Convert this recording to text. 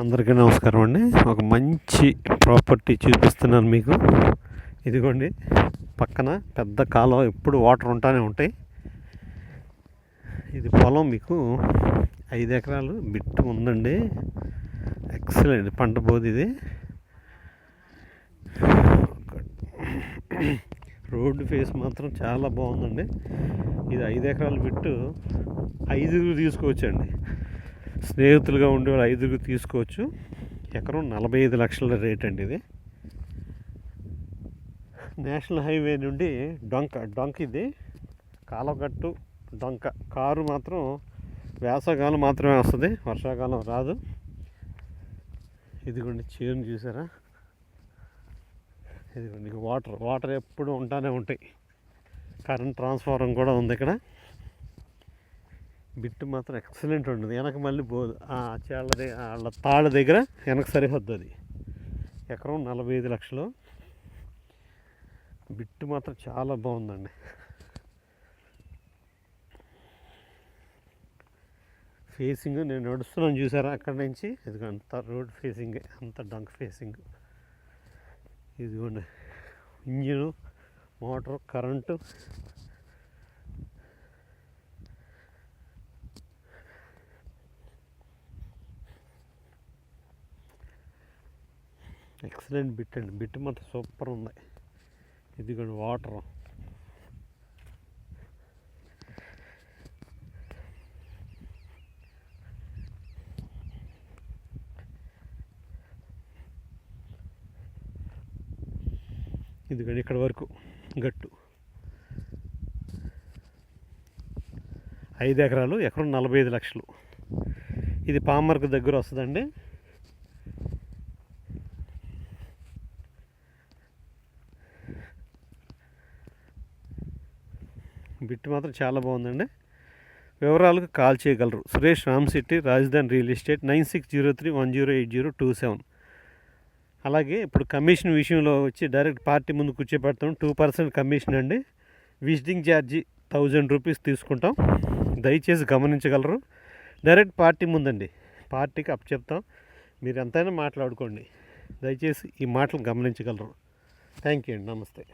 అందరికీ నమస్కారం అండి. ఒక మంచి ప్రాపర్టీ చూపిస్తున్నాను మీకు. ఇదిగోండి పక్కన పెద్ద కాలువ ఎప్పుడు వాటర్ ఉంటానే ఉంటాయి. ఇది పొలం మీకు ఐదు ఎకరాలు బిట్టు ఉందండి. ఎక్సలెంట్ పంట పోదు ఇది. రోడ్డు ఫేస్ మాత్రం చాలా బాగుందండి. ఇది ఐదు ఎకరాల బిట్టు ఐదుగురు తీసుకోవచ్చండి. స్నేహితులుగా ఉండేవాళ్ళు ఐదుగురు తీసుకోవచ్చు. ఎకరం నలభై ఐదు లక్షల రేట్ అండి ఇది. నేషనల్ హైవే నుండి డొంక డొంక ఇది కాలగట్టు డొంక. కారు మాత్రం వేసవకాలం మాత్రమే వస్తుంది. వర్షాకాలం రాదు. ఇదిగోండి చీరని చూసారా? ఇదిగోండి వాటర్ వాటర్ ఎప్పుడు ఉంటానే ఉంటాయి. కరెంట్ ట్రాన్స్ఫార్మర్ కూడా ఉంది ఇక్కడ. బిట్టు మాత్రం ఎక్సలెంట్ ఉంటుంది. వెనక మళ్ళీ పోదు ఆ చేళ్ళ దగ్గర వాళ్ళ తాళ్ళ దగ్గర వెనక సరిహద్దు అది. ఎకరం నలభై ఐదు లక్షలు. బిట్టు మాత్రం చాలా బాగుందండి. ఫేసింగ్ నేను నడుస్తున్నాను చూసారా? అక్కడి నుంచి ఇది అంత రోడ్ ఫేసింగ్ అంత డంక్ ఫేసింగ్. ఇదిగోండి. Engine motor current excellent bit అండి. బిట్ మాత్రం సూపర్ ఉంది. ఇదిగోండి వాటర్. ఇదిగోండి ఇక్కడ వరకు గట్టు. ఐదు ఎకరాలు ఎకరం నలభై ఐదు లక్షలు. ఇది పామర్కు దగ్గర వస్తుందండి. బిట్ మాత్రం చాలా బాగుందండి. వివరాలకు కాల్ చేయగలరు. Suresh Ram city Rajadhani real estate nine six zero three one zero eight zero two seven. అలాగే ఇప్పుడు కమిషన్ విషయంలో వచ్చి డైరెక్ట్ పార్టీ ముందు కూర్చోబెడతాం టూ పర్సెంట్ కమిషన్ అండి. విజిటింగ్ ఛార్జీ థౌజండ్ రూపీస్ తీసుకుంటాం. దయచేసి గమనించగలరు. డైరెక్ట్ పార్టీ ముందండి. పార్టీకి అప్ చెప్తాం. మీరు ఎంతైనా మాట్లాడుకోండి. దయచేసి ఈ మాటలు గమనించగలరు. థ్యాంక్ యూ అండి. నమస్తే.